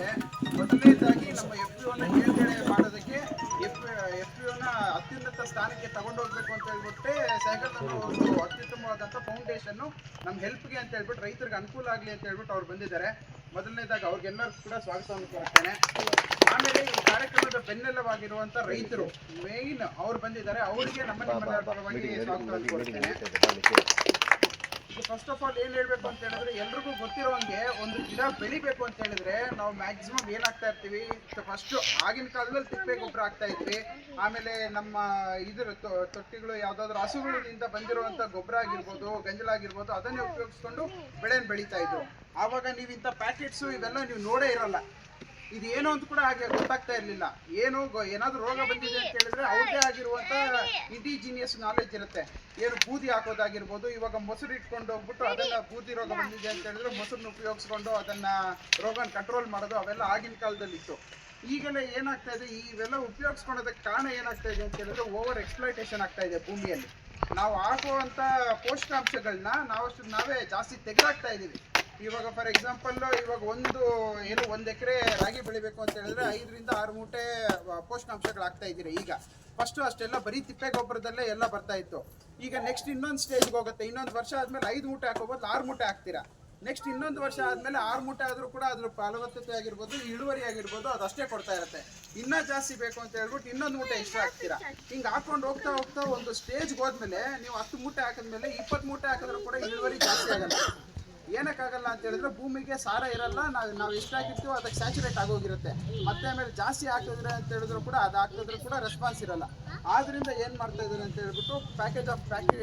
ಇದೆ. ಮೊದಲನೇದಾಗಿ ನಮ್ಮ ಎಫ್ ಪಿ ಒನ ಮೇಲ್ಗಡೆ ಮಾಡೋದಕ್ಕೆ ಎಫ್ ಎಫ್ ಪಿ ಒನ ಅತ್ಯುನ್ನತ ಸ್ಥಾನಕ್ಕೆ ತಗೊಂಡೋಗ್ಬೇಕು ಅಂತ ಹೇಳ್ಬಿಟ್ಟು ಸೈಕಲ್ ಒಂದು ಅತ್ಯುತ್ತಮವಾದಂಥ ಫೌಂಡೇಶನ್ನು ನಮ್ಮ ಹೆಲ್ಪ್ಗೆ ಅಂತ ಹೇಳ್ಬಿಟ್ಟು ರೈತರಿಗೆ ಅನುಕೂಲ ಆಗಲಿ ಅಂತ ಹೇಳ್ಬಿಟ್ಟು ಅವ್ರು ಬಂದಿದ್ದಾರೆ. ಮೊದಲನೇದಾಗಿ ಅವ್ರಿಗೆಲ್ಲರೂ ಕೂಡ ಸ್ವಾಗತವನ್ನು ಕೊಡ್ತೇನೆ ಆಮೇಲೆ ಈ ಕಾರ್ಯಕ್ರಮದ ಬೆನ್ನೆಲುಬಾಗಿರುವಂಥ ರೈತರು ಮೇಯ್ನ್ ಅವ್ರು ಬಂದಿದ್ದಾರೆ. ಅವರಿಗೆ ನಮ್ಮ ಪರವಾಗಿ ಸ್ವಾಗತವನ್ನು ಕೋರ್ತೇನೆ ಫಸ್ಟ್ ಆಫ್ ಆಲ್ ಏನ್ ಹೇಳ್ಬೇಕು ಅಂತ ಹೇಳಿದ್ರೆ ಎಲ್ರಿಗೂ ಗೊತ್ತಿರೋಂಗೆ ಒಂದು ಗಿಡ ಬೆಳಿಬೇಕು ಅಂತ ಹೇಳಿದ್ರೆ ನಾವು ಮ್ಯಾಕ್ಸಿಮಮ್ ಏನಾಗ್ತಾ ಇರ್ತೀವಿ? ಫಸ್ಟ್ ಆಗಿನ ಕಾಲದಲ್ಲಿ ತಿಪ್ಪೆ ಗೊಬ್ಬರ ಆಗ್ತಾ ಇದ್ವಿ. ಆಮೇಲೆ ನಮ್ಮ ಇದ್ರ ತೊಟ್ಟಿಗಳು ಯಾವ್ದಾದ್ರು ಹಸುಗಳಿಂದ ಬಂದಿರುವಂತ ಗೊಬ್ಬರ ಆಗಿರ್ಬೋದು ಗಂಜಲಾಗಿರ್ಬೋದು ಅದನ್ನೇ ಉಪಯೋಗಿಸ್ಕೊಂಡು ಬೆಳೆಯನ್ನು ಬೆಳೀತಾ ಇದ್ರು. ಆವಾಗ ನೀವು ಇಂಥ ಪ್ಯಾಕೆಟ್ಸು ಇವೆಲ್ಲ ನೀವು ನೋಡೇ ಇರಲ್ಲ. ಇದು ಏನು ಅಂತ ಕೂಡ ಹಾಗೆ ಗೊತ್ತಾಗ್ತಾ ಇರಲಿಲ್ಲ. ಏನು ಗೊ- ಏನಾದ್ರು ರೋಗ ಬಂದಿದೆ ಅಂತ ಹೇಳಿದ್ರೆ ಅವ್ರದೇ ಆಗಿರುವಂತ ಇಂಡಿಜಿನಿಯಸ್ ನಾಲೆಜ್ ಇರುತ್ತೆ. ಏನು ಬೂದಿ ಹಾಕೋದಾಗಿರ್ಬೋದು ಇವಾಗ ಮೊಸರು ಇಟ್ಕೊಂಡು ಹೋಗ್ಬಿಟ್ಟು ಅದನ್ನ ಬೂದಿ ರೋಗ ಬಂದಿದೆ ಅಂತ ಹೇಳಿದ್ರೆ ಮೊಸರನ್ನ ಉಪಯೋಗಿಸ್ಕೊಂಡು ಅದನ್ನ ರೋಗನ ಕಂಟ್ರೋಲ್ ಮಾಡೋದು ಅವೆಲ್ಲ ಆಗಿನ ಕಾಲದಲ್ಲಿ ಇತ್ತು ಈಗೆಲ್ಲ ಏನಾಗ್ತಾ ಇದೆ ಇವೆಲ್ಲ ಉಪಯೋಗಿಸ್ಕೊಳೋದಕ್ಕೆ ಕಾರಣ ಏನಾಗ್ತಾ ಇದೆ ಅಂತ ಹೇಳಿದ್ರೆ ಓವರ್ ಎಕ್ಸ್ಪ್ಲೈಟೇಷನ್ ಆಗ್ತಾ ಇದೆ ಭೂಮಿಯಲ್ಲಿ. ನಾವು ಹಾಕುವಂತ ಪೋಷಕಾಂಶಗಳನ್ನ ನಾವಷ್ಟು ನಾವೇ ಜಾಸ್ತಿ ತೆಗೆದಾಕ್ತಾ ಇದೀವಿ ಇವಾಗ ಫಾರ್ ಎಕ್ಸಾಂಪಲ್ ಇವಾಗ ಒಂದು, ಏನು ಒಂದು ಎಕರೆ ರಾಗಿ ಬೆಳಿಬೇಕು ಅಂತ ಹೇಳಿದ್ರೆ ಐದರಿಂದ ಆರು ಮೂಟೆ ಪೋಷಕಾಂಶಗಳು ಆಗ್ತಾ ಇದ್ದೀರಿ. ಈಗ ಫಸ್ಟ್ ಅಷ್ಟೆಲ್ಲ ಬರೀ ತಿಪ್ಪೆ ಗೊಬ್ಬರದಲ್ಲೇ ಎಲ್ಲ ಬರ್ತಾ ಇತ್ತು. ಈಗ ನೆಕ್ಸ್ಟ್ ಇನ್ನೊಂದು ಸ್ಟೇಜ್ಗೆ ಹೋಗುತ್ತೆ. ಇನ್ನೊಂದು ವರ್ಷ ಆದ್ಮೇಲೆ ಐದು ಮೂಟೆ ಹಾಕೋಬೋದು ಆರು ಮೂಟೆ ಹಾಕ್ತೀರಾ? ನೆಕ್ಸ್ಟ್ ಇನ್ನೊಂದು ವರ್ಷ ಆದ್ಮೇಲೆ ಆರು ಮೂಟೆ ಆದ್ರೂ ಕೂಡ ಅದ್ರ ಫಲವತ್ತತೆ ಆಗಿರ್ಬೋದು, ಇಳುವರಿ ಆಗಿರ್ಬೋದು, ಅದು ಅಷ್ಟೇ ಕೊಡ್ತಾ ಇರುತ್ತೆ. ಇನ್ನೂ ಜಾಸ್ತಿ ಬೇಕು ಅಂತ ಹೇಳ್ಬಿಟ್ಟು ಇನ್ನೊಂದು ಮೂಟೆ ಎಕ್ಸ್ಟ್ರಾ ಹಾಕ್ತೀರಾ? ಹಿಂಗೆ ಹಾಕೊಂಡು ಹೋಗ್ತಾ ಹೋಗ್ತಾ ಒಂದು ಸ್ಟೇಜ್ಗೆ ಹೋದ್ಮೇಲೆ ನೀವು ಹತ್ತು ಮೂಟೆ ಹಾಕಿದ್ಮೇಲೆ ಇಪ್ಪತ್ತು ಮೂಟೆ ಹಾಕಿದ್ರೂ ಕೂಡ ಇಳುವರಿ ಜಾಸ್ತಿ ಆಗಲ್ಲ. ಏನಕ್ಕಾಗಲ್ಲ ಅಂತ ಹೇಳಿದ್ರೆ ಭೂಮಿಗೆ ಸಾರ ಇರಲ್ಲ, ನಾವು ನಾವು ಎಷ್ಟು ಹಾಕಿರ್ತೀವೋ ಅದಕ್ಕೆ ಸ್ಯಾಚುರೇಟ್ ಆಗೋಗಿರುತ್ತೆ. ಮತ್ತೆ ಆಮೇಲೆ ಜಾಸ್ತಿ ಹಾಕಿದ್ರೆ ಅಂತ ಹೇಳಿದ್ರು ಕೂಡ ಅದು ಹಾಕಿದ್ರು ಕೂಡ ರೆಸ್ಪಾನ್ಸ್ ಇರಲ್ಲ. ಆದ್ರಿಂದ ಏನು ಮಾಡ್ತಾ ಇದ್ದಾರೆ ಅಂತ ಹೇಳ್ಬಿಟ್ಟು package of practice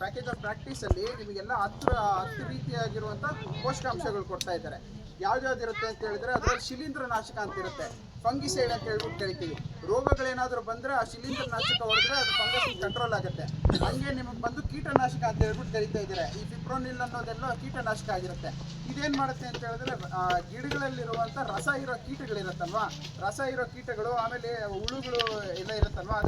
package of ಪ್ರಾಕ್ಟೀಸಲ್ಲಿ ನಿಮಗೆಲ್ಲ ಹತ್ತು ಹತ್ತು ರೀತಿಯಾಗಿರುವಂಥ ಪೋಷಕಾಂಶಗಳು ಕೊಡ್ತಾ ಇದ್ದಾರೆ. ಯಾವ್ದು ಇರುತ್ತೆ ಅಂತ ಹೇಳಿದ್ರೆ ಅದರಲ್ಲಿ ಶಿಲೀಂಧ್ರ ನಾಶಕ ಅಂತ ಇರುತ್ತೆ. ಫಂಗಿಸೈಡ್ ಅಂತ ಹೇಳ್ಬಿಟ್ಟು ಕರಿತೀವಿ. ರೋಗಗಳೇನಾದರೂ ಬಂದ್ರೆ ಆ ಶಿಲೀಂಧ್ರ ನಾಶಕ ಹೊಡೆದ್ರೆ ಅದು ಫಂಗಸ್ ಕಂಟ್ರೋಲ್ ಆಗುತ್ತೆ. ಹಂಗೆ ನಿಮಗೆ ಬಂದು ಕೀಟನಾಶಕ ಅಂತ ಹೇಳ್ಬಿಟ್ಟು ಕರಿತಾ ಇದ್ದಾರೆ. ಈ ಫಿಪ್ರೋನಿಲ್ ಅನ್ನೋದೆಲ್ಲ ಕೀಟನಾಶಕ ಆಗಿರುತ್ತೆ. ಇದೇನು ಮಾಡುತ್ತೆ ಅಂತ ಹೇಳಿದ್ರೆ ಆ, ಗಿಡಗಳಲ್ಲಿರುವಂತ ರಸ ಇರೋ ಕೀಟಗಳಿರುತ್ತಲ್ವಾ? ರಸ ಇರೋ ಕೀಟಗಳು ಆಮೇಲೆ ಹುಳುಗಳು ಎಲ್ಲ ಇರುತ್ತಲ್ವಾ?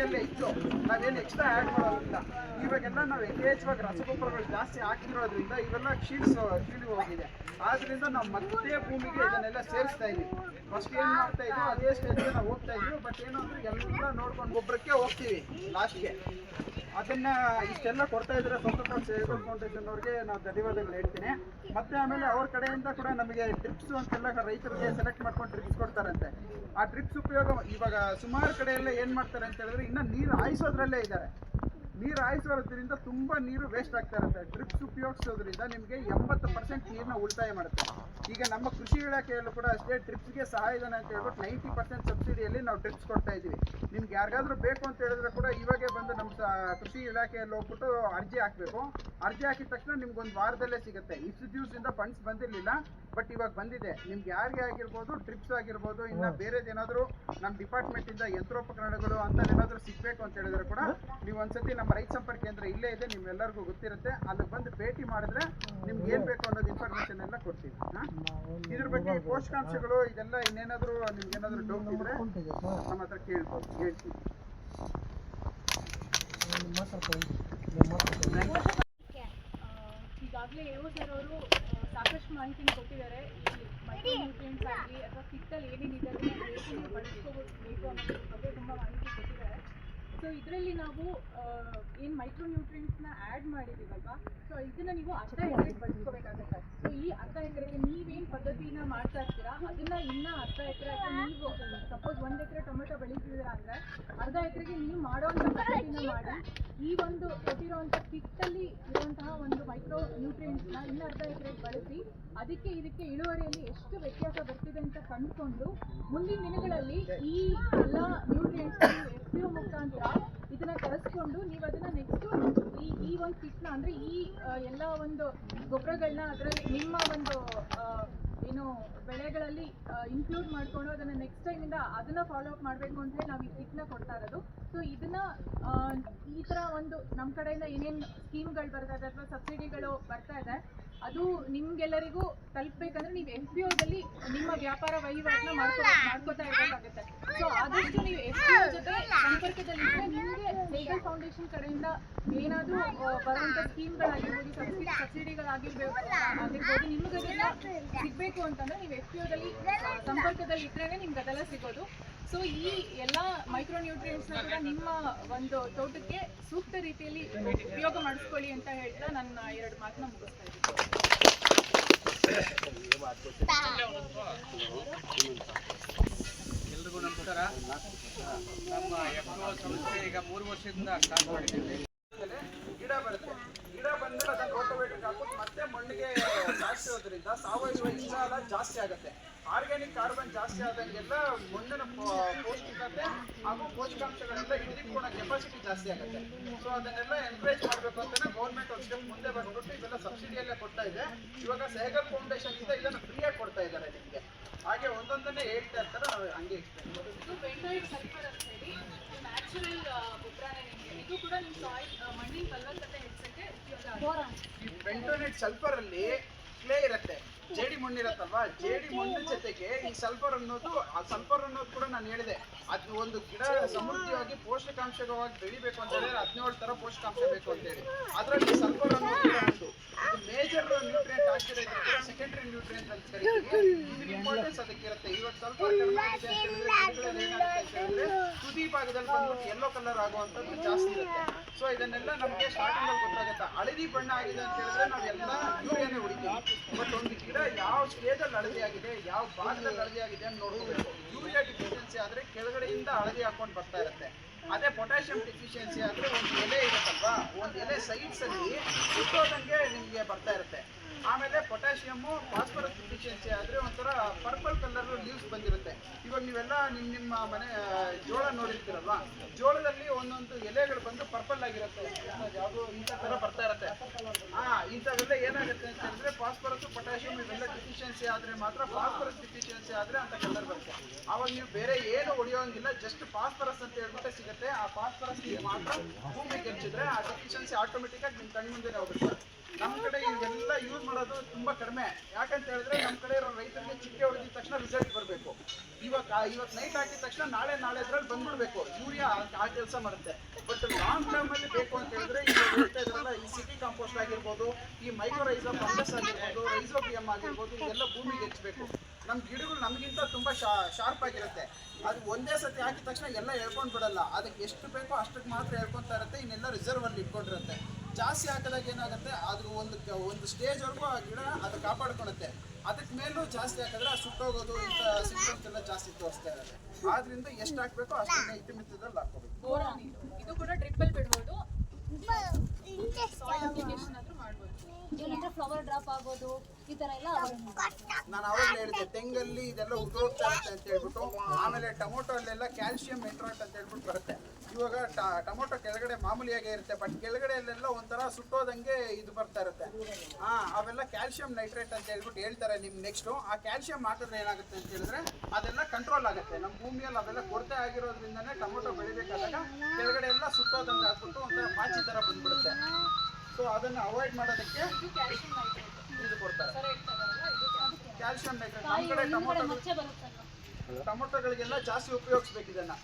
ಭೂಮಿಯಲ್ಲೇ ಇತ್ತು. ನಾವೇನು ಎಕ್ಸ್ಟ್ರಾ ಆ್ಯಡ್ ಮಾಡೋದ್ರಿಂದ ಇವಾಗೆಲ್ಲ ನಾವು ಯಥೇಚ್ಛವಾಗಿ ರಸಗೊಬ್ಬರಗಳು ಜಾಸ್ತಿ ಹಾಕಿರೋದ್ರಿಂದ ಇವೆಲ್ಲ ಕ್ಷೀಣಿಸ ಕ್ಷೀಣಿ ಹೋಗಿದೆ. ಆದ್ರಿಂದ ನಾವು ಮತ್ತೆ ಭೂಮಿಗೆ ಇದನ್ನೆಲ್ಲ ಸೇರಿಸ್ತಾ ಇದೀವಿ. ಫಸ್ಟ್ ಏನು ಮಾಡ್ತಾ ಇದ್ವಿ, ಅದೇ ಸ್ಟೇಜ್ಗೆ ನಾವು ಹೋಗ್ತಾ ಇದ್ವಿ ಬಟ್ ಏನು ಅಂದ್ರೆ ಎಲ್ಲ ನೋಡ್ಕೊಂಡು ಗೊಬ್ಬರಕ್ಕೆ ಹೋಗ್ತೀವಿ ಲಾಸ್ಟ್ಗೆ ಅದನ್ನ ಇಷ್ಟೆಲ್ಲ ಕೊಡ್ತಾ ಇದ್ರೆ ಸ್ವಂತ ಆಲ್ ಫೌಂಡೇಶನ್ ಅವ್ರಿಗೆ ನಾವು ಧನ್ಯವಾದಗಳು ಹೇಳ್ತೀನಿ. ಮತ್ತೆ ಆಮೇಲೆ ಅವ್ರ ಕಡೆಯಿಂದ ಕೂಡ ನಮಗೆ ಟ್ರಿಪ್ಸ್ ಅಂತೆಲ್ಲ ರೈತರಿಗೆ ಸೆಲೆಕ್ಟ್ ಮಾಡ್ಕೊಂಡು ಟ್ರಿಪ್ಸ್ ಕೊಡ್ತಾರಂತೆ. ಆ ಟ್ರಿಪ್ಸ್ ಉಪಯೋಗ ಇವಾಗ ಸುಮಾರು ಕಡೆ ಎಲ್ಲ ಏನ್ ಮಾಡ್ತಾರೆ ಅಂತ ಹೇಳಿದ್ರೆ ಇನ್ನ ನೀರು ಹಾಯಿಸೋದ್ರಲ್ಲೇ ಇದ್ದಾರೆ. ನೀರು ಹಾಯಿಸೋದ್ರಿಂದ ತುಂಬ ನೀರು ವೇಸ್ಟ್ ಆಗ್ತಾ ಇರುತ್ತೆ. ಡ್ರಿಪ್ಸ್ ಉಪಯೋಗಿಸೋದ್ರಿಂದ ನಿಮಗೆ ಎಂಬತ್ತು ಪರ್ಸೆಂಟ್ ನೀರನ್ನ ಉಳಿತಾಯ ಮಾಡುತ್ತೆ. ಈಗ ನಮ್ಮ ಕೃಷಿ ಇಲಾಖೆಯಲ್ಲೂ ಕೂಡ ಅಷ್ಟೇ ಡ್ರಿಪ್ಸ್ಗೆ ಸಹಾಯಧನ ಅಂತ ಹೇಳ್ಬಿಟ್ಟು ನೈಂಟಿ ಪರ್ಸೆಂಟ್ ಸಬ್ಸಿಡಿಯಲ್ಲಿ ನಾವು ಡ್ರಿಪ್ಸ್ ಕೊಡ್ತಾ ಇದ್ದೀವಿ. ನಿಮ್ಗೆ ಯಾರಿಗಾದ್ರೂ ಬೇಕು ಅಂತ ಹೇಳಿದ್ರೆ ಕೂಡ ಇವಾಗೆ ಬಂದು ನಮ್ಮ ಕೃಷಿ ಇಲಾಖೆಯಲ್ಲಿ ಹೋಗ್ಬಿಟ್ಟು ಅರ್ಜಿ ಹಾಕಬೇಕು. ಅರ್ಜಿ ಹಾಕಿದ ತಕ್ಷಣ ನಿಮ್ಗೆ ಒಂದು ವಾರದಲ್ಲೇ ಸಿಗುತ್ತೆ. ಇಷ್ಟು ದಿವಸದಿಂದ ಫಂಡ್ಸ್ ಬಂದಿರಲಿಲ್ಲ ಬಟ್ ಇವಾಗ ಬಂದಿದೆ. ನಿಮ್ಗೆ ಯಾರಿಗೆ ಆಗಿರ್ಬೋದು ಡ್ರಿಪ್ಸ್ ಆಗಿರ್ಬೋದು ಇನ್ನು ಬೇರೆದೇನಾದರೂ ನಮ್ಮ ಡಿಪಾರ್ಟ್ಮೆಂಟಿಂದ ಯಂತ್ರೋಪಕರಣಗಳು ಅಂತ ಏನಾದರೂ ಸಿಗಬೇಕು ಅಂತ ಹೇಳಿದ್ರೆ ಕೂಡ ನೀವು ಒಂದ್ಸತಿ ನಮ್ಮ ರೈತ ಸಂಪರ್ಕ ಕೇಂದ್ರ ಇಲ್ಲೇ ಇದೆ, ನಿಮ್ಮೆಲ್ಲರಿಗೂ ಗೊತ್ತಿರುತ್ತೆ. ಅಲ್ಲಿಗೆ ಬಂದು ಭೇಟಿ ಮಾಡಿದ್ರೆ ನಿಮ್ಗೆ ಏನು ಬೇಕು ಅನ್ನೋದು ಇನ್ಫಾರ್ಮೇಶನ್ ಎಲ್ಲ ಕೊಡ್ತೀವಿ? ಇದ್ರ ಬಗ್ಗೆ ಪೋಷಕಾಂಶಗಳು, ಇದೆಲ್ಲ ಇನ್ನೇನಾದರೂ ನಿಮ್ಗೆ ಏನಾದರೂ ಡೌಟ್ ಇದ್ರೆ ನಮ್ಮ ಹತ್ರ ಕೇಳ್ಬೋದು ಹೇಳ್ತೀವಿ ಈಗಾಗಲೇ ಎ ಸರ್ ಅವರು ಸಾಕಷ್ಟು ಮಾಹಿತಿ ಕೊಟ್ಟಿದ್ದಾರೆ. ಈ ನ್ಯೂಟ್ರಿಯೆಂಟ್ಸ್ ಆಗಲಿ ಅಥವಾ ಕಿಟ್ಟಲ್ಲಿ ಏನೇನಿದೆ ಅದನ್ನು ಬಳಸ್ಕೋಬೇಕು ಅನ್ನೋದ್ರ ಬಗ್ಗೆ ತುಂಬ ಮಾಹಿತಿ ಕೊಟ್ಟಿದ್ದಾರೆ. ಸೊ ಇದರಲ್ಲಿ ನಾವು ಏನು ಮೈಕ್ರೋ ನ್ಯೂಟ್ರಿಯೆಂಟ್ಸ್ನ ಆ್ಯಡ್ ಮಾಡಿದ್ದೀವಲ್ವಾ ಸೊ ಇದನ್ನ ನೀವು ಅರ್ಧ ಎಕರೆಗೆ ಬಳಸ್ಕೋಬೇಕಾಗುತ್ತೆ ಸೊ ಈ ಅರ್ಧ ಎಕರೆಗೆ ನೀವೇನು ಪದ್ಧತಿನ ಮಾಡ್ತಾ ಇರ್ತೀರಾ? ಅದನ್ನ ಇನ್ನ ಅರ್ಧ ಎಕರೆ ಅಥವಾ ನೀವು ಸಪೋಸ್ ಒಂದು ಎಕರೆ ಟೊಮೆಟೊ ಬೆಳೀತಿದ್ದೀರಾ ಅಂದರೆ ಅರ್ಧ ಎಕರೆಗೆ ನೀವು ಮಾಡೋವಂಥ ಪದ್ಧತಿನ ಮಾಡಿ ಈ ಒಂದು ಕೊಟ್ಟಿರುವಂಥ ಕಿಟ್ಟಲ್ಲಿ ಇರುವಂತಹ ಒಂದು ಮೈಕ್ರೋ ನ್ಯೂಟ್ರಿಯೆಂಟ್ಸ್ನ ಇನ್ನ ಅರ್ಧ ಎಕರೆಗೆ ಬಳಸಿ ಅದಕ್ಕೆ ಇದಕ್ಕೆ ಇಳುವರಿಯಲ್ಲಿ ಎಷ್ಟು ವ್ಯತ್ಯಾಸ ಬರ್ತಿದೆ ಅಂತ ಕಂಡುಕೊಂಡು ಮುಂದಿನ ದಿನಗಳಲ್ಲಿ ಈ ಎಲ್ಲ ನ್ಯೂಟ್ರಿಯೆಂಟ್ಸ್ ಎಫ್ ಪಿ ಮುಖಾಂತರ ಇದನ್ನ ಕರೆಸ್ಕೊಂಡು ನೀವು ಅದನ್ನ ನೆಕ್ಸ್ಟ್ ಈ ಈ ಒಂದು ಕಿಟ್ನ ಅಂದ್ರೆ ಈ ಎಲ್ಲ ಒಂದು ಗೊಬ್ಬರಗಳನ್ನ ಅದರಲ್ಲಿ ನಿಮ್ಮ ಒಂದು ಏನು ಬೆಳೆಗಳಲ್ಲಿ ಇನ್ಕ್ಲೂಡ್ ಮಾಡ್ಕೊಂಡು ಅದನ್ನ ನೆಕ್ಸ್ಟ್ ಟೈಮಿಂದ ಅದನ್ನ ಫಾಲೋ ಅಪ್ ಮಾಡಬೇಕು ಅಂತ ನಾವು ಈ ಕಿಟ್ನ ಕೊಡ್ತಾ ಇರೋದು. ಸೊ ಇದನ್ನ ಒಂದು ನಮ್ಮ ಕಡೆಯಿಂದ ಏನೇನು ಸ್ಕೀಮ್ಗಳು ಬರ್ತಾ ಇದೆ ಅಥವಾ ಸಬ್ಸಿಡಿಗಳು ಬರ್ತಾ ಇದೆ, ಅದು ನಿಮ್ಗೆಲ್ಲರಿಗೂ ತಲುಪಬೇಕಂದ್ರೆ ನೀವು ಎಫ್ ಪಿ ಓದಲ್ಲಿ ನಿಮ್ಮ ವ್ಯಾಪಾರ ವಹಿವಾಟನ್ನ ಮಾಡ್ಕೊ ಮಾಡ್ಕೋತಾ ಇರಬೇಕಾಗುತ್ತೆ. ಸೊ ಆದಷ್ಟು ನೀವು ಎಫ್ ಪಿ ಸಂಪರ್ಕದಲ್ಲಿ ಜೊತೆ ನಿಮಗೆ ಲೇಗಲ್ ಫೌಂಡೇಶನ್ ಕಡೆಯಿಂದ ಏನಾದರೂ ಬರುವಂಥ ಸ್ಕೀಮ್ಗಳಾಗಿರ್ಬೋದು ಸಬ್ಸಿಡಿ ಸಬ್ಸಿಡಿಗಳಾಗಿರ್ಬೇಕು, ಆಗಿರ್ಬೋದು ನಿಮ್ಗೆ ಅದೆಲ್ಲ ಸಿಗಬೇಕು ಅಂತಂದ್ರೆ ನೀವು ಎಫ್ ಪಿ ಓದಲ್ಲಿ ಸಂಪರ್ಕದಲ್ಲಿ ಇದ್ರೇ ನಿಮ್ಗೆ ಅದೆಲ್ಲ ಸಿಗೋದು. ಸೊ ಈ ಎಲ್ಲ ಮೈಕ್ರೋ ನ್ಯೂಟ್ರಿಯೆಂಟ್ಸ್ನ ಕೂಡ ನಿಮ್ಮ ಒಂದು ತೋಟಕ್ಕೆ ಸೂಕ್ತ ರೀತಿಯಲ್ಲಿ ಉಪಯೋಗ ಮಾಡಿಸ್ಕೊಳ್ಳಿ ಅಂತ ಹೇಳ್ತಾ ನನ್ನ ಎರಡು ಮಾತನ್ನ ಮುಗಿಸ್ತಾ ಇದ್ದೀನಿ. ಎಲ್ರಿಗೂ ನಮಸ್ಕಾರ. ನಮ್ಮ ಎಫ್ಒ ಸಂಸ್ಥೆ ಈಗ ಮೂರು ವರ್ಷದಿಂದ ಸ್ಟಾರ್ಟ್ ಮಾಡಿದ್ದೀವಿ. ಗಿಡ ಬರುತ್ತೆ ಗಿಡ ಬಂದ್ಮೇಲೆ ಅದನ್ನು ರೋಟೋವೇಟರ್ ಹಾಕೋದು ಮತ್ತೆ ಮಣ್ಣಿಗೆ ಜಾಸ್ತಿ ಹೋದ್ರಿಂದ ಸಾವಯವ ಇಂಗಾಲ ಜಾಸ್ತಿ ಆಗುತ್ತೆ. ಆರ್ಗ್ಯಾನಿಕ್ ಕಾರ್ಬನ್ ಜಾಸ್ತಿ ಆದಂಗೆಲ್ಲ ಮಣ್ಣಿನ ಪೌಷ್ಟಿಕತೆ ಹಾಗೂ ಪೋಷಕಾಂಶಗಳೆಲ್ಲ ಹಿಡಿದಿಟ್ಕೊಳ್ಳೋ ಕೆಪಾಸಿಟಿ ಜಾಸ್ತಿ ಆಗುತ್ತೆ. ಸೊ ಅದನ್ನೆಲ್ಲ ಎನ್ಕರೇಜ್ ಮಾಡಬೇಕು ಅಂತಾನೆ ಗೌರ್ಮೆಂಟ್ ಒಂದು ಸ್ಟೆಪ್ ಮುಂದೆ ಬಂದ್ಬಿಟ್ಟು ಇವೆಲ್ಲ ಸಬ್ಸಿಡಿಯಲ್ಲೇ ಕೊಡ್ತಾ ಇದೆ. ಇವಾಗ ಸೇಗರ್ ಫೌಂಡೇಶನ್ ಇಂದ ಇದನ್ನು ಫ್ರೀಯಾಗಿ ಕೊಡ್ತಾ ಇದ್ದಾರೆ ನಿಮಗೆ. ಹಾಗೆ ಒಂದೊಂದನ್ನೇ ಹೇಳ್ತಾ ಇರ್ತಾರೆ ನಾವು ಹಂಗೆ ಎಕ್ಸ್ಪ್ಲೇನ್ ನ್ಯಾಚುರಲ್ ಗೊಬ್ಬರನೇ ನಿಮಗೆ. ಇದು ಕೂಡ ನಿಮ್ಮ ಸಾಯಿಲ್ ಮಣ್ಣಿನ ಫಲವತ್ತತೆ ಹೆಚ್ಚಕ್ಕೆ ಉಪಯೋಗ ಆಗುತ್ತೆ. ಈ ಬೆಂಟೋನೇಟ್ ಸಲ್ಫರ್ ಅಲ್ಲಿ ಕ್ಲೇ ಇರುತ್ತೆ. ಜೇಡಿ ಮಣ್ಣು ಇರುತ್ತಲ್ವಾ? ಜೇಡಿ ಮಣ್ಣು ಜೊತೆಗೆ ಈ ಸಲ್ಫರ್ ಅನ್ನೋದು, ಆ ಸಲ್ಫರ್ ಅನ್ನೋದು ಕೂಡ ನಾನು ಹೇಳಿದೆ. ಅದು ಒಂದು ಗಿಡ ಸಮೃದ್ಧಿಯಾಗಿ ಪೋಷಕಾಂಶವಾಗಿ ಬೆಳಿಬೇಕು ಅಂತ ಹೇಳಿದ್ರೆ ಹದಿನೇಳು ತರ ಪೋಷಕಾಂಶ ಬೇಕು ಅಂತ ಹೇಳಿ. ಅದರಲ್ಲಿ ಸಲ್ಫರ್ ಅನ್ನೋದು ಮೇಜರ್ ನ್ಯೂಟ್ರಿಯೆಂಟ್ ಆಗಿರೋದ್ರಿಂದ ಸೆಕೆಂಡರಿ ನ್ಯೂಟ್ರಿಯೆಂಟ್ ಅಂತ ಕರಿತೀವಿ. ಇಂಪಾರ್ಟೆನ್ಸ್ ಅದಕ್ಕೆ ಇರುತ್ತೆ. ಇವಾಗ ಸಲ್ಫರ್ ಆಗಿದೆ ತುದಿ ಭಾಗದಲ್ಲಿ ಬಂದ್ಬಿಟ್ಟು ಯೆಲ್ಲೋ ಕಲರ್ ಆಗುವಂಥದ್ದು ಜಾಸ್ತಿ ಇರುತ್ತೆ. ಸೊ ಇದನ್ನೆಲ್ಲ ನಮಗೆ ಸ್ಟಾರ್ಟಿಂಗ್ ಗೊತ್ತಾಗುತ್ತೆ. ಹಳದಿ ಬಣ್ಣ ಆಗಿದೆ ಅಂತ ಹೇಳಿದ್ರೆ ನಾವೆಲ್ಲ ಯೂರಿಯಾನೇ ಹೊಡಿತೀವಿ. ಬಟ್ ಒಂದು ಗಿಡ ಯಾವ ಸ್ಟೇಜ್ ಅಲ್ಲಿ ಹಳದಿ ಆಗಿದೆ ಯಾವ ಭಾಗದಲ್ಲಿ ಹಳದಿ ಆಗಿದೆ ಅಂತ ನೋಡ್ಕೋಬೇಕು. ಯೂರಿಯಾ ಡಿಫಿಷಿಯನ್ಸಿ ಆದ್ರೆ ಕೆಳಗಡೆಯಿಂದ ಹಳದಿ ಹಾಕೊಂಡು ಬರ್ತಾ ಇರುತ್ತೆ. ಅದೇ ಪೊಟ್ಯಾಷಿಯಂ ಡಿಫಿಷಿಯನ್ಸಿ ಆದ್ರೆ ಒಂದು ಎಲೆ ಇರುತ್ತಲ್ವಾ ಒಂದು ಎಲೆ ಸೈಡ್ಸ್ ಅಲ್ಲಿ ಸುಟ್ಟೋದಂಗೆ ನಿಮಗೆ ಬರ್ತಾ ಇರುತ್ತೆ. ಆಮೇಲೆ ಪೊಟ್ಯಾಷಿಯಮ್ಮು ಫಾಸ್ಫರಸ್ ಡಿಫಿಷಿಯನ್ಸಿ ಆದರೆ ಒಂಥರ ಪರ್ಪಲ್ ಕಲರ್ ಲೀವ್ಸ್ ಬಂದಿರುತ್ತೆ. ಇವಾಗ ನೀವೆಲ್ಲ ನಿಮ್ಮ ನಿಮ್ಮ ಮನೆ ಜೋಳ ನೋಡಿರ್ತೀರಲ್ವಾ? ಜೋಳದಲ್ಲಿ ಒಂದೊಂದು ಎಲೆಗಳು ಬಂದು ಪರ್ಪಲ್ ಆಗಿರುತ್ತೆ. ಯಾವುದೋ ಇಂಥ ಥರ ಬರ್ತಾ ಇರುತ್ತೆ. ಹಾ ಇಂಥವೆಲ್ಲ ಏನಾಗುತ್ತೆ ಅಂತ ಹೇಳಿದ್ರೆ ಫಾಸ್ಫರಸ್ ಪೊಟ್ಯಾಷಿಯಂ ಇವೆಲ್ಲ ಡಿಫಿಷಿಯನ್ಸಿ ಆದರೆ ಮಾತ್ರ ಫಾಸ್ಫರಸ್ ಡಿಫಿಷಿಯನ್ಸಿ ಆದರೆ ಅಂತ ಕಲರ್ ಬರುತ್ತೆ. ಆವಾಗ ನೀವು ಬೇರೆ ಏನು ಹೊಡೆಯೋಂಗಿಲ್ಲ ಜಸ್ಟ್ ಫಾಸ್ಫರಸ್ ಅಂತ ಹೇಳ್ಬಿಟ್ಟೆ ಸಿಗುತ್ತೆ. ಆ ಫಾಸ್ಫರಸ್ ಮಾತ್ರ ಭೂಮಿಗೆ ಹೆಚ್ಚಿದ್ರೆ ಆ ಡಿಫಿಷಿಯನ್ಸಿ ಆಟೋಮೆಟಿಕ್ ಆಗಿ ನಿಮ್ಮ ಕಣ್ಣು ಮುಂದೆ ಹೋಗುತ್ತೆ. ನಮ್ಮ ಕಡೆ ಇವೆಲ್ಲ ಯೂಸ್ ಮಾಡೋದು ತುಂಬಾ ಕಡಿಮೆ. ಯಾಕಂತ ಹೇಳಿದ್ರೆ ನಮ್ಮ ಕಡೆ ಇರೋ ರೈತರಿಗೆ ಚಿಕ್ಕೆ ಹೊಡೆದಿದ ತಕ್ಷಣ ರಿಸಲ್ಟ್ ಬರಬೇಕು. ಇವಾಗ ಇವತ್ತು ನೈಟ್ ಹಾಕಿದ ತಕ್ಷಣ ನಾಳೆ ನಾಳೆ ಅದ್ರಲ್ಲಿ ಬಂದ್ಬಿಡ್ಬೇಕು. ಯೂರಿಯಾ ಆ ಕೆಲಸ ಮಾಡುತ್ತೆ. ಬಟ್ ಲಾಂಗ್ ಟರ್ಮ್ ಅಲ್ಲಿ ಬೇಕು ಅಂತ ಹೇಳಿದ್ರೆ ಈ ಸಿಟಿ ಕಾಂಪೋಸ್ಟ್ ಆಗಿರ್ಬೋದು, ಈ ಮೈಕ್ರೋ ರೈಸೋ ಫಂಗಸ್ ಆಗಿರ್ಬೋದು ರೈಸೋಬಿಯಂ ಆಗಿರ್ಬೋದು ಇದೆಲ್ಲ ಭೂಮಿಗೆ ಹೆಚ್ಚಬೇಕು ನಮ್ಮ ಗಿಡಗಳು ನಮಗಿಂತ ತುಂಬಾ ಶಾರ್ಪ್ ಆಗಿರುತ್ತೆ. ಅದು ಒಂದೇ ಸತಿ ಹಾಕಿದ ತಕ್ಷಣ ಎಲ್ಲ ಎಳ್ಕೊಂಡು ಬಿಡಲ್ಲ. ಅದಕ್ಕೆ ಎಷ್ಟು ಬೇಕೋ ಅಷ್ಟಕ್ಕೆ ಮಾತ್ರ ಹೇಳ್ಕೊಂತ ಇರುತ್ತೆ, ಇನ್ನೆಲ್ಲ ರಿಸರ್ವ್ ಅಲ್ಲಿ ಇಟ್ಕೊಂಡಿರುತ್ತೆ. ಜಾಸ್ತಿ ಹಾಕಿದಾಗ ಏನಾಗುತ್ತೆ ಅದು ಒಂದು ಒಂದು ಸ್ಟೇಜ್ವರೆಗೂ ಆ ಗಿಡ ಅದು ಕಾಪಾಡ್ಕೊಳುತ್ತೆ ಅದಕ್ಕೆ ಮೇಲೂ ಜಾಸ್ತಿ ಹಾಕಿದ್ರೆ ಅದು ಸುಟ್ಟೋಗೋದು ಇಂಥ ಸಿಂಪ್ಟಮ್ಸ್ ಎಲ್ಲ ಜಾಸ್ತಿ ತೋರಿಸ್ತಾ ಇದ್ದಾರೆ ಆದ್ರಿಂದ ಎಷ್ಟು ಹಾಕ್ಬೇಕು ಅಷ್ಟನ್ನ ಇತಿಮಿತದಲ್ಲಿ ಹಾಕೋಬೇಕು ಇದು. ಕೂಡ ಡ್ರಿಪ್ಪಲ್ಲಿ ಬಿಡ್ಬೋದು. ಸಾಯಿಲ್ ಅಪ್ಲಿಕೇಶನ್ ಆದ್ರೂ ಮಾಡ್ಬೋದು. ಏನಂದ್ರೆ ಫ್ಲವರ್ ಡ್ರಾಪ್ ಆಗೋದು ಈ ತರ ಎಲ್ಲ ನಾನು ಅವಾಗಲೇ ಹೇಳಿದೆ ತೆಂಗಲ್ಲಿ ಇದೆಲ್ಲ ಉದುರೋಗ್ತಾ ಅಂತ ಹೇಳ್ಬಿಟ್ಟು ಆಮೇಲೆ ಟೊಮೊಟೊ ಅಲ್ಲೆಲ್ಲ ಕ್ಯಾಲ್ಸಿಯಂ ಎಂಟ್ರಾಟ್ ಅಂತ ಹೇಳ್ಬಿಟ್ಟು ಬರುತ್ತೆ. ಇವಾಗ ಟೊಮೊಟೊ ಕೆಳಗಡೆ ಮಾಮೂಲಿಯಾಗೇ ಇರುತ್ತೆ ಬಟ್ ಕೆಳಗಡೆ ಅಲ್ಲೆಲ್ಲ ಒಂಥರ ಸುಟ್ಟೋದಂಗೆ ಇದು ಬರ್ತಾ ಇರುತ್ತೆ. ಹಾಂ ಅವೆಲ್ಲ ಕ್ಯಾಲ್ಸಿಯಂ ನೈಟ್ರೇಟ್ ಅಂತ ಹೇಳ್ಬಿಟ್ಟು ಹೇಳ್ತಾರೆ ನಿಮ್ಮ ನೆಕ್ಸ್ಟು ಆ ಕ್ಯಾಲ್ಸಿಯಂ ಹಾಕಿದ್ರೆ ಏನಾಗುತ್ತೆ ಅಂತ ಹೇಳಿದ್ರೆ ಅದೆಲ್ಲ ಕಂಟ್ರೋಲ್ ಆಗುತ್ತೆ. ನಮ್ಮ ಭೂಮಿಯಲ್ಲಿ ಅವೆಲ್ಲ ಕೊರತೆ ಆಗಿರೋದ್ರಿಂದನೇ ಟೊಮೊಟೊ ಬೆಳಿಬೇಕಾದಾಗ ಕೆಳಗಡೆ ಎಲ್ಲ ಸುಟ್ಟೋದಂಗೆ ಹಾಕ್ಬಿಟ್ಟು ಒಂಥರ ಪಾಚಿ ಥರ ಬಂದ್ಬಿಡುತ್ತೆ. ಸೊ ಅದನ್ನು ಅವಾಯ್ಡ್ ಮಾಡೋದಕ್ಕೆ ಇದು ಕೊಡ್ತಾರೆ. Calcium nitrate. ನಮ್ಮ ಕಡೆ ಟೊಮೊಟೊ ಟೊಮೊಟೊಗಳಿಗೆಲ್ಲ ಜಾಸ್ತಿ ಉಪಯೋಗಿಸ್ಬೇಕು ಇದನ್ನ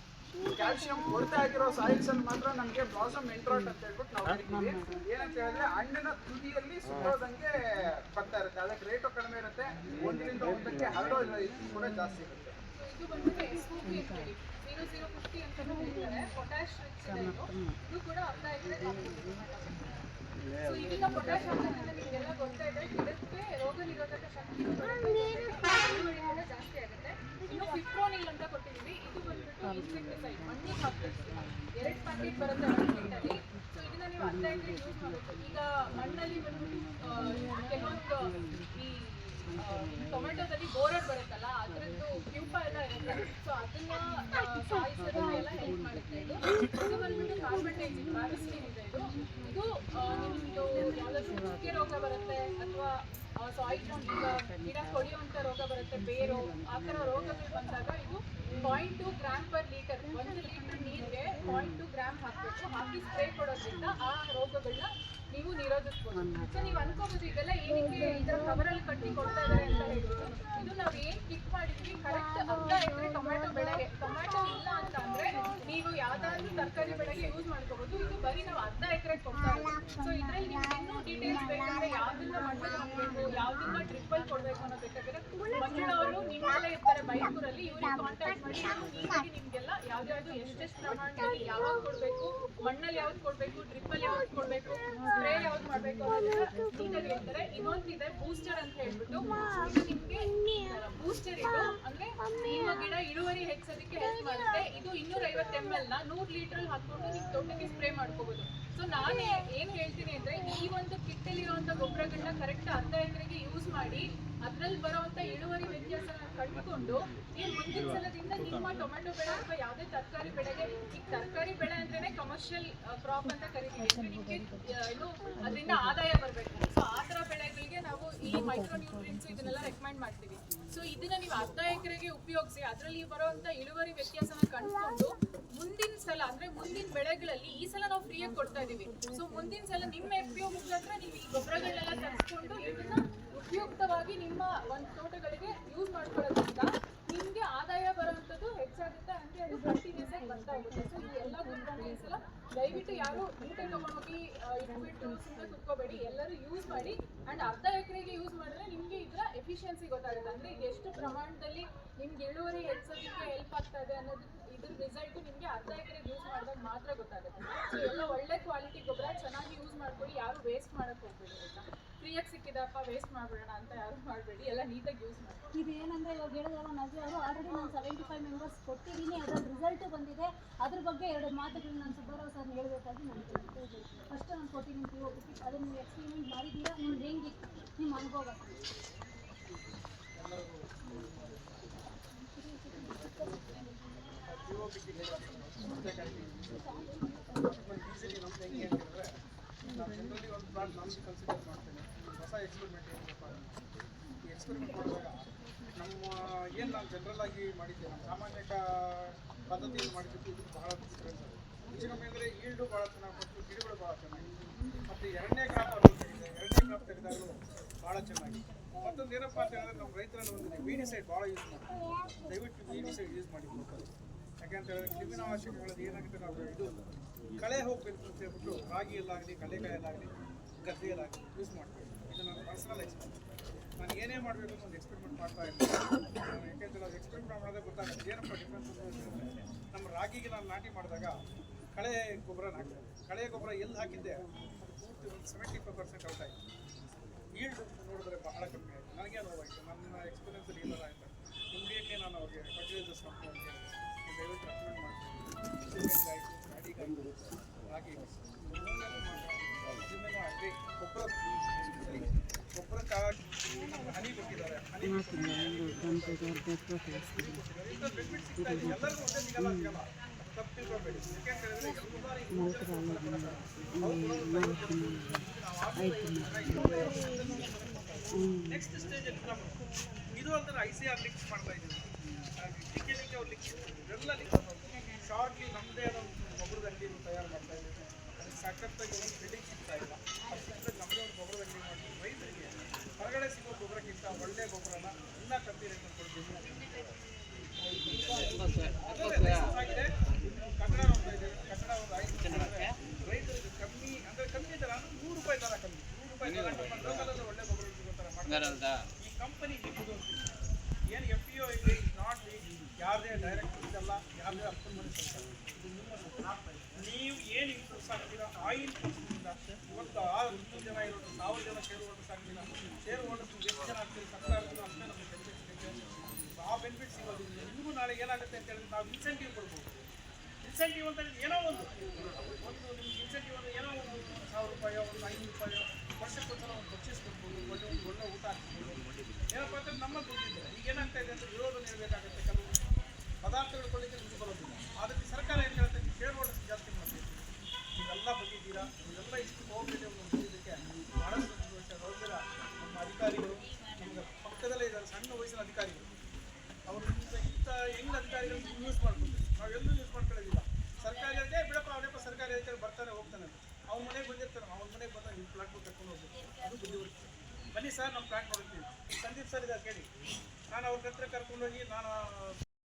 ಕ್ಯಾಲ್ಸಿಯಂ ಕೊರತೆ ಆಗಿರೋ ಸಾಯಿಲ್ಸ್ ಅಲ್ಲಿ ಮಾತ್ರ ನಮಗೆ ಬ್ಲಾಸಮ್ ಎಂಟ್ರಾಟ್ ಅಂತ ಹೇಳ್ಬಿಟ್ಟು ನಾವು ಹೇಳ್ತೀವಿ ಏನಂತ ಹೇಳಿದ್ರೆ ಹಣ್ಣಿನ ತುದಿಯಲ್ಲಿ ಸುಟ್ಟೋದಂಗೆ ಬರ್ತಾ ಇರುತ್ತೆ. ಅದಕ್ಕೆ ರೇಟು ಕಡಿಮೆ ಇರುತ್ತೆ. ಒಂದರಿಂದ ಒಂದಕ್ಕೆ ಹರಡೋ ಇದು ಕೂಡ ಜಾಸ್ತಿ ಇರುತ್ತೆ. ಇದು ಬಂದ್ಬಿಟ್ಟು ಎಸ್ ಅಂತ ಹೇಳಿ. ಜೀರೋ ಜೀರೋ ಫಿಫ್ಟಿ ಅಂತಾನೂ ಹೇಳ್ತಾರೆ ಪೊಟ್ಯಾಶ್ ರಿಚ್ ಇದು ಇದು. ಕೂಡ ಅರ್ಧ ಎಕರೆ ಎರಡು ಪ್ಯಾಕೆಟ್ ಬರುತ್ತೆ ಸೊ ಇದನ್ನ ನೀವು ಅರ್ಧ ಎಕರೆ ಯೂಸ್ ಮಾಡಬೇಕು. ಈಗ ಮಣ್ಣಲ್ಲಿ ಬಂದ್ಬಿಟ್ಟು ಕೆಲವೊಂದು ಈ ಟೊಮೆಟೊದಲ್ಲಿ ಬೋರರ್ ಬರುತ್ತೆ. ಸೊ ಅದನ್ನ ಆ, ಸಾಯಿಸೋದಕ್ಕೆ ಎಲ್ಲ ಹೆಲ್ಪ್ ಮಾಡುತ್ತೆ ಇದು ಇದು ಇದೆ ರೋಗ ಬರುತ್ತೆ ಅಥವಾ ಸಾಯಿಲ್ ಗಿಡ ಕೊಳೆಯುವಂಥ ರೋಗ ಬರುತ್ತೆ, ಬೇರು ಆ ಥರ ರೋಗಗಳು ಬಂದಾಗ ಇದು point two gram per litre ಒಂದು ಲೀಟರ್ ನೀರಿಗೆ ಪಾಯಿಂಟ್ ಟು ಗ್ರಾಮ್ ಹಾಕಬೇಕು, ಹಾಕಿ ಸ್ಪ್ರೇ ಕೊಡೋದ್ರಿಂದ ಆ ರೋಗಗಳನ್ನ ನೀವು ನಿರೋಧಿಸ್ಬೋದು. ಸೊ ನೀವು ಅನ್ಕೋಬಹುದು ಇದೆಲ್ಲ ಏನಕ್ಕೆ ಇದರ ಕವರಲ್ಲಿ ಕಟ್ಟಿ ಕೊಡ್ತಾ ಇದಾರೆ ಅಂತ ಹೇಳ್ಬಿಟ್ಟು ಇದು ನಾವು ಏನ್ ಪಿಕ್ ಮಾಡಿದ್ವಿ ಕರೆಕ್ಟ್ ಅರ್ಧ ಎಕರೆ ಟೊಮ್ಯಾಟೊ ಬೆಳೆಗೆ. ಟೊಮ್ಯಾಟೊ ಇಲ್ಲ ಅಂತ ಅಂದ್ರೆ ನೀವು ಯಾವ್ದಾದ್ರು ತರಕಾರಿ ಬೆಳೆಗೆ ಯೂಸ್ ಮಾಡ್ಕೋಬಹುದು ಇದು ಬರೀ ನಾವು ಅರ್ಧ ಎಕರೆ ಕೊಡ್ತಾ ಸೊ ಇದ್ರಲ್ಲಿ ನಿಮ್ಗೆ ಇನ್ನೂ ಡೀಟೇಲ್ಸ್ ಬೇಕಂದ್ರೆ ಯಾವ್ದನ್ನ ಮಣ್ಣಲ್ಲಿ ಯಾವ್ದನ್ನ ಟ್ರಿಪ್ಪಲ್ ಕೊಡ್ಬೇಕು ಅನ್ನೋದು ಬೇಕಾದ್ರೆ ಮಂಜುಳ ಅವರು ನಿಮ್ಮಲ್ಲೇ ಇರ್ತಾರೆ ಬೈಕೂರಲ್ಲಿ ಇವ್ರಿಗೆ ಕಾಂಟ್ಯಾಕ್ಟ್ ಮಾಡಿ ನೀಟಾಗಿ ನಿಮ್ಗೆಲ್ಲ ಯಾವ್ದ್ಯಾವ್ದು ಎಷ್ಟೆಷ್ಟು ಪ್ರಮಾಣದಲ್ಲಿ ಯಾವಾಗ ಕೊಡ್ಬೇಕು, ಮಣ್ಣಲ್ಲಿ ಯಾವ್ದು ಕೊಡ್ಬೇಕು ಡ್ರಿಪ್ಪಲ್ಲಿ ಯಾವ್ದು ಕೊಡ್ಬೇಕು ಸ್ಪ್ರೇ ಯಾವ್ದು ಮಾಡ್ಬೇಕು ಅನ್ನೋದನ್ನ ನೀಟಾಗಿ ಹೇಳ್ತಾರೆ. ಇನ್ನೊಂದಿದೆ ಬೂಸ್ಟರ್ ಅಂತ ಹೇಳ್ಬಿಟ್ಟು. ಇದು ನಿಮ್ಗೆ ಬೂಸ್ಟರ್ ಇದು. ಅಂದ್ರೆ ನಿಮ್ಮ ಗಿಡ ಇಳುವರಿ ಹೆಚ್ಚೋದಕ್ಕೆ ಹೆಲ್ಪ್ ಮಾಡುತ್ತೆ. ಇದು ಇನ್ನೂರ ಐವತ್ತು ಎಂ ಎಲ್ನ ನೂರ್ ಲೀಟರ್ ಹಾಕೊಂಡು ನಿಮ್ ಸ್ಪ್ರೇ ಮಾಡ್ಕೋಬಹುದು ಸೊ ನಾನು ಏನ್ ಹೇಳ್ತೀನಿ ಅಂದ್ರೆ ಈ ಒಂದು ಕಿಟ್ಟಲ್ಲಿ ಇರುವಂತ ಗೊಬ್ಬರಗಳನ್ನ ಕರೆಕ್ಟ್ ಅರ್ಧ ಎಕರೆಗೆ ಯೂಸ್ ಮಾಡಿ ಅದ್ರಲ್ಲಿ ಬರುವಂತ ಇಳುವರಿ ವ್ಯತ್ಯಾಸನ ಕಂಡುಕೊಂಡು ನೀವು ಮುಂದಿನ ಸಲದಿಂದ ನಿಮ್ಮ ಟೊಮೆಟೊ ಬೆಳೆ ಅಥವಾ ಯಾವುದೇ ತರಕಾರಿ ಬೆಳೆಗೆ ಈಗ ತರಕಾರಿ ಬೆಳೆ ಅಂದ್ರೇನೆ ಕಮರ್ಷಿಯಲ್ ಕ್ರಾಪ್ ಅಂತ ಕರಿತೀವಿ. ಅಂದ್ರೆ ಅದರಿಂದ ಆದಾಯ ಬರಬೇಕು. ಸೊ ಬೆಳೆಗಳಿಗೆ ನಾವು ಈ ಮೈಕ್ರೋ ನ್ಯೂಟ್ರಿಯನ್ಸ್ ಇದನ್ನೆಲ್ಲ ರೆಕಮೆಂಡ್ ಮಾಡ್ತೀವಿ. ಸೊ ಇದನ್ನ ನೀವು ಅರ್ಧ ಎಕರೆಗೆ ಉಪಯೋಗಿಸಿ, ಅದರಲ್ಲಿ ಬರುವಂತ ಇಳುವರಿ ವ್ಯತ್ಯಾಸನ ಕಂಡುಕೊಂಡು ಮುಂದಿನ ಸಲ, ಅಂದ್ರೆ ಮುಂದಿನ ಬೆಳೆಗಳಲ್ಲಿ ಈ ಸಲ ನಾವು ಫ್ರೀಯಾಗಿ ಕೊಡ್ತಾ ಇದೀವಿ. ಸೊ ಮುಂದಿನ ಸಲ ನಿಮ್ಮ ಎಫ್ ಪಿ ಮುಖಾಂತರ ನೀವು ಈ ಗೊಬ್ಬರಗಳನ್ನೆಲ್ಲ ತರಿಸ್ಕೊಂಡು ಇದನ್ನ ಉಪಯುಕ್ತವಾಗಿ ನಿಮ್ಮ ಒಂದು ತೋಟಗಳಿಗೆ ಯೂಸ್ ಮಾಡ್ಕೊಳ್ಳೋದ್ರಿಂದ ನಿಮ್ಗೆ ಆದಾಯ ಬರುವಂಥದ್ದು ಕಂಟಿನ್ಯೂಸ್ ಆಗಿ ಬರ್ತಾ ಹೋಗುತ್ತೆ ಸೊ ಇದೆಲ್ಲ ಸಲ ದಯವಿಟ್ಟು ಯಾರು ಊಟ ತಗೊಂಡೋಗಿ ಇಟ್ಬಿಟ್ಟು ಸುಮ್ಮನೆ ಕುತ್ಕೋಬೇಡಿ. ಎಲ್ಲರೂ ಯೂಸ್ ಮಾಡಿ ಅಂಡ್ ಅರ್ಧ ಎಕರೆಗೆ ಯೂಸ್ ಮಾಡಿದ್ರೆ ನಿಮ್ಗೆ ಇದರ ಎಫಿಷಿಯನ್ಸಿ ಗೊತ್ತಾಗುತ್ತೆ. ಅಂದ್ರೆ ಇದು ಎಷ್ಟು ಪ್ರಮಾಣದಲ್ಲಿ ನಿಮ್ಗೆ ಇಳುವರಿ ಹೆಚ್ಚೋದಕ್ಕೆ ಹೆಲ್ಪ್ ಆಗ್ತಾ ಇದೆ ಅನ್ನೋದು, ಇದ್ರ ರಿಸಲ್ಟ್ ನಿಮ್ಗೆ ಅರ್ಧ ಎಕರೆಗೆ ಯೂಸ್ ಮಾಡಿದಾಗ ಮಾತ್ರ ಗೊತ್ತಾಗುತ್ತೆ. ಸೊ ಎಲ್ಲ ಒಳ್ಳೆ ಕ್ವಾಲಿಟಿ ಗೊಬ್ಬರ, ಚೆನ್ನಾಗಿ ಯೂಸ್ ಮಾಡ್ಕೊಳ್ಳಿ ಯಾರು ವೇಸ್ಟ್ ಮಾಡಕ್ ಹೋಗ್ಬೇಡಿ, ಆಯ್ತಾ? ಫ್ರೀಯಾಗಿ ಸಿಕ್ಕಿದಪ್ಪ ವೇಸ್ಟ್ ಮಾಡ್ಬೇಡ ಅಂತ ಯಾರು ಮಾಡಬೇಡಿ ಎಲ್ಲ ನೀಟಾಗಿ ಯೂಸ್ ಮಾಡಿ ಇದು ಏನಂದ್ರೆ ಇವಾಗ ಹೇಳಿದ್ರಲ್ಲ ನಜಿ ಅವರು ಆಲ್ರೆಡಿ ನಾನು ಸೆವೆಂಟಿ ಫೈವ್ ಮೆಂಬರ್ಸ್ ಕೊಟ್ಟಿದ್ದೀನಿ ಅದರ ರಿಸಲ್ಟ್ ಬಂದಿದೆ. ಅದ್ರ ಬಗ್ಗೆ ಎರಡು ಮಾತುಗಳನ್ನ ನಾನು ಸುಬ್ಬರಾವ್ ಸರ್ ಹೇಳಬೇಕಾಗಿ ನನಗೆ ಫಸ್ಟ್ ನಾನು ಕೊಟ್ಟಿದ್ದೀನಿ ಪಿ ಒ ಅದನ್ನ ನೀವು ಎಕ್ಸ್ಪೀರಿಮೆಂಟ್ ಮಾಡಿದ್ದೀರಾ? ನಿಮ್ಗೆ ಹೆಂಗಿತ್ತು ನಿಮ್ಮ ಅನುಭವ ಒಂದು ಪ್ಲಾಟ್ ನಾನು ಕನ್ಸಿಡರ್ ಮಾಡ್ತೇನೆ. ಹೊಸ ಎಕ್ಸ್ಪೆರಿಮೆಂಟ್ ಏನಪ್ಪ ಈ ಎಕ್ಸ್ಪೆರಿಮೆಂಟ್ ಮಾಡುವಾಗ ನಮ್ಮ ಏನು ನಾವು ಜನರಲ್ ಆಗಿ ಮಾಡಿದ್ದೆ ನಮ್ಮ ಸಾಮಾನ್ಯ ಪದ್ಧತಿಯಲ್ಲಿ ಮಾಡಿದ್ದು ಇದು ಬಹಳ ಡಿಫ್ರೆನ್ಸ್ ಹೆಚ್ಚು ಅಂದರೆ ಈಲ್ಡು ಭಾಳ ಚೆನ್ನಾಗಿ ಬಂತು ಗಿಡಗಳು ಭಾಳ ಚೆನ್ನಾಗಿ ಮತ್ತು ಎರಡನೇ ಕ್ರಾಪ್ ಅವರು ಎರಡನೇ ಕ್ರಾಪ್ ತೆಗೆದಾಗಲೂ ಭಾಳ ಚೆನ್ನಾಗಿ ಮತ್ತೊಂದು ಏನಪ್ಪ ಅಂತ ಹೇಳಿದ್ರೆ ನಮ್ಮ ರೈತರಲ್ಲಿ ಒಂದು ವೀಡಿಸೈಡ್ ಭಾಳ ಯೂಸ್ ಮಾಡ್ತೀವಿ ದಯವಿಟ್ಟು ವೀಡಿಸೈಡ್ ಯೂಸ್ ಮಾಡಿ local. ಯಾಕಂತ ಹೇಳಿದ್ರೆ ಕ್ರಿಮಿನ ಅವಶ್ಯಕಗಳಲ್ಲಿ ಏನಾಗುತ್ತೆ ನಾವು ಇದು ಕಳೆ ಹೋಗ್ಬೇಕು ಅಂತ ಹೇಳ್ಬಿಟ್ಟು ರಾಗಿಯಲ್ಲಾಗಲಿ ಕಡಲೆಕಾಯಲ್ಲಾಗಲಿ ಗದ್ದೆಯಲ್ಲಾಗಲಿ ಯೂಸ್ ಮಾಡ್ತೀವಿ ಇದು ನನ್ನ ಎಕ್ಸ್ಪೀರಿಯನ್ಸ್ ನಾನು ಏನೇ ಮಾಡಬೇಕು ಅಂತ ಒಂದು ಎಕ್ಸ್ಪೆರಿಮೆಂಟ್ ಮಾಡ್ತಾ ಇದ್ದೀನಿ ಯಾಕೆಂದ್ರೆ ಅದು ಎಕ್ಸ್ಪೆರಿಮೆಂಟ್ ಮಾಡೋದೇ ಗೊತ್ತಾಗುತ್ತೆ ಏನಪ್ಪ ಡಿಫ್ರೆನ್ಸ್ ನಮ್ಮ ರಾಗಿಗೆ ನಾನು ನಾಟಿ ಮಾಡಿದಾಗ ಕಳೆ ಗೊಬ್ಬರ ಹಾಕಿದೆ ಕಳೆ ಗೊಬ್ಬರ ಎಲ್ಲಿ ಹಾಕಿದ್ದೆ? ಪೂರ್ತಿ ಒಂದು ಸೆವೆಂಟಿ ಫೈವ್ ಪರ್ಸೆಂಟ್ ಔಟ್ ಆಯಿತು ಈಲ್ಡ್ ನೋಡಿದ್ರೆ ಬಹಳ ಕಮ್ಮಿ ಆಯಿತು. ನನಗೆ ನೋವಾಯಿತು ನನ್ನ ಎಕ್ಸ್ಪೀರಿಯನ್ಸಲ್ಲಿ ಇಲ್ಲ ಆಯಿತು ಇಮಿಡಿಯೇಟ್ಲಿ ನಾನು ಅವ್ರಿಗೆ ಫರ್ಟಿಲೈಸರ್ಸ್ ಹೇಳಿ ದಯವಿಟ್ಟು ರೆಕಮೆಂಡ್ ಮಾಡ್ತೀನಿ. ರಾಗಿ ನೆಕ್ಸ್ಟ್ ಸ್ಟೇಜಲ್ಲಿ ನಾವು ಇದು ಅಲ್ದ್ರೆ ಐ ಸಿ ಆರ್ ಮಾಡ್ತಾ ಇದ್ದೀವಿ. ಟಿಕೆ ಲಿಂಕ್ ಅವ್ರು ಲಿಂಕ್ಸ್ ಇವೆಲ್ಲ ಶಾರ್ಟ್ಲಿ ನಮ್ಮದೇ ಆದ ಒಬ್ಬರದಲ್ಲಿ ತಯಾರು ಮಾಡ್ತಾ ಇದ್ದೀವಿ ಸಖತ್ತಾಗಿ ಒಂದು ಬಿಲ್ಡಿಂಗ್ ಸಿಗ್ತಾ ಇಲ್ಲ ಅದು ಸಿಕ್ಕಿದ್ರೆ ನಮ್ಮದೇ ಒಂದು ಗೊಬ್ಬರದ ಅಂಗಡಿ ಮಾಡ್ತೀವಿ ರೈತರಿಗೆ ಹೊರಗಡೆ ಸಿಗೋ ಗೊಬ್ಬರಕ್ಕಿಂತ ಒಳ್ಳೆ ಗೊಬ್ಬರನ ಎಲ್ಲ ಕಮ್ಮಿ ರೇಟ್ ಕೊಡ್ತೀವಿ ಅದರಲ್ಲೇ license ಆಗಿದೆ ಕನ್ನಡ ನೋಡ್ತಾ ಇದ್ದೀವಿ ಕನ್ನಡ ಒಂದು ಐದು ಜನಕ್ಕೆ ರೈತರಿಗೆ ಕಮ್ಮಿ ಅಂದ್ರೆ ಕಮ್ಮಿ ದರ ಅಂದ್ರೆ ನೂರು ರೂಪಾಯಿ ದರ ಕಮ್ಮಿ ನೂರು ರೂಪಾಯಿ ದರ ನಮ್ಮ ಲೋಕಲಲ್ಲಿ ಒಳ್ಳೆ ಗೊಬ್ಬರ ಸಿಗೋ ಥರ ಮಾಡ್ತಾರೆ ಈ ಕಂಪನಿ ನಿಮ್ಮದು ಏನು ಎಫ್ ಪಿ ಒ ಇದೆ ನಾಟ್ ಯಾರದೇ ಡೈರೆಕ್ಟ್ ಇದಲ್ಲ ಯಾರದೇ ಅಪ್ಪನ ಮನೆ ಸರ್ಕಾರ ಇದು ನಿಮ್ಮ ಸರ್ಕಾರ. ನೀವು ಏನು ಇಂಪ್ರೂವ್ಸ್ ಆಗ್ತೀರಾ ಆ ಇಂಪ್ರೂವ್ಸ್ನಿಂದ ಇವತ್ತು ಆ ಹತ್ತು ಜನ ಇರೋದು ಸಾವಿರ ಜನ ಶೇರ್ ಹೋಲ್ಡರ್ಸ್ ಆಗ್ತೀರಾ ಶೇರ್ ಹೋಲ್ಡರ್ಸ್ ಸರ್ಕಾರದಿಂದ ಅಷ್ಟೇ ಬೆನಿಫಿಟ್ ಆ ನಿಮಗೂ ನಾಳೆ ಏನಾಗುತ್ತೆ ಅಂತ ಹೇಳಿದ್ರೆ ನಾವು ಇನ್ಸೆಂಟಿವ್ ಕೊಡ್ಬೋದು ಇನ್ಸೆಂಟಿವ್ ಅಂತ ಹೇಳಿದ್ರೆ ಏನೋ ಒಂದು ಒಂದು ನಿಮ್ಗೆ ಇನ್ಸೆಂಟಿವ್ ಅಂದ್ರೆ ಏನೋ ಒಂದು ಸಾವಿರ ರೂಪಾಯಿ ಒಂದು ಐನೂರು ರೂಪಾಯಿ ವರ್ಷಕ್ಕೊಂದ್ಸಲ ಒಂದು ಪರ್ಚೇಸ್ ಕೊಡ್ಬೋದು ಒಳ್ಳೆ ಒಂದು ಊಟ ಹಾಕ್ಬೋದು ಏನಪ್ಪ ಅಂತ ನಮ್ಮ ಈಗ ಏನಾಗ್ತಾ ಅಂತ ವಿರೋಧ ನೀಡಬೇಕಾಗುತ್ತೆ ಕೆಲವು ಪದಾರ್ಥಗಳು ಕೊಡಲಿಕ್ಕೆ ದುಡ್ಡು ಬರೋದಿಲ್ಲ ಅದಕ್ಕೆ ಸರ್ಕಾರ ಏನು ಹೇಳ್ತದೆ ಶೇರ್ ಹೋಲ್ಡರ್ಸ್ ಜಾಸ್ತಿ ಮಾಡ್ತೀವಿ ನೀವೆಲ್ಲ ಬಂದಿದ್ದೀರಾ ನೀವೆಲ್ಲ ಇಷ್ಟು ಕೋಆಪರೇಟಿವ್ ಬಂದಿದ್ದಕ್ಕೆ ಬಹಳಷ್ಟು ಸಂತೋಷ ನೋಡಿದ್ರ ನಮ್ಮ ಅಧಿಕಾರಿಗಳು ನಮ್ಗೆ ಪಕ್ಕದಲ್ಲೇ ಇದ್ದಾರೆ ಸಣ್ಣ ವಯಸ್ಸಿನ ಅಧಿಕಾರಿಗಳು ಅವರು ಇಂಥ ಇಂಥ ಹೆಂಗ್ ಅಧಿಕಾರಿಗಳು ಯೂಸ್ ಮಾಡ್ಕೊಂಡು ನಾವೆಲ್ಲೂ ಯೂಸ್ ಮಾಡ್ಕೊಳ್ಳೋದಿಲ್ಲ ಸರ್ಕಾರಿ ಅದೇ ಬಿಡಪ್ಪ ಅವನಪ್ಪ ಸರ್ಕಾರಿ ಅಧಿಕಾರಿ ಬರ್ತಾನೆ ಹೋಗ್ತಾನೆ ಅಂತ ಅವ್ನ ಮನೆಗೆ ಬಂದಿರ್ತಾನೆ ಅವ್ನ ಮನೆಗೆ ಬಂದಾಗ ನಿಮ್ಮ ಪ್ಲಾಟ್ ಕರ್ಕೊಂಡು ಹೋಗ್ಬೇಕು ಅದು ಬುದ್ಧಿವರ್ತಿ ಬನ್ನಿ ಸರ್ ನಮ್ಮ ಪ್ಲಾಟ್ ನೋಡ್ತೀವಿ ಸಂದೀಪ್ ಸರ್ ಇದ್ದಾರೆ ಕೇಳಿ ನಾನು ಅವ್ರ ಹತ್ರ ಕರ್ಕೊಂಡೋಗಿ ನಾನು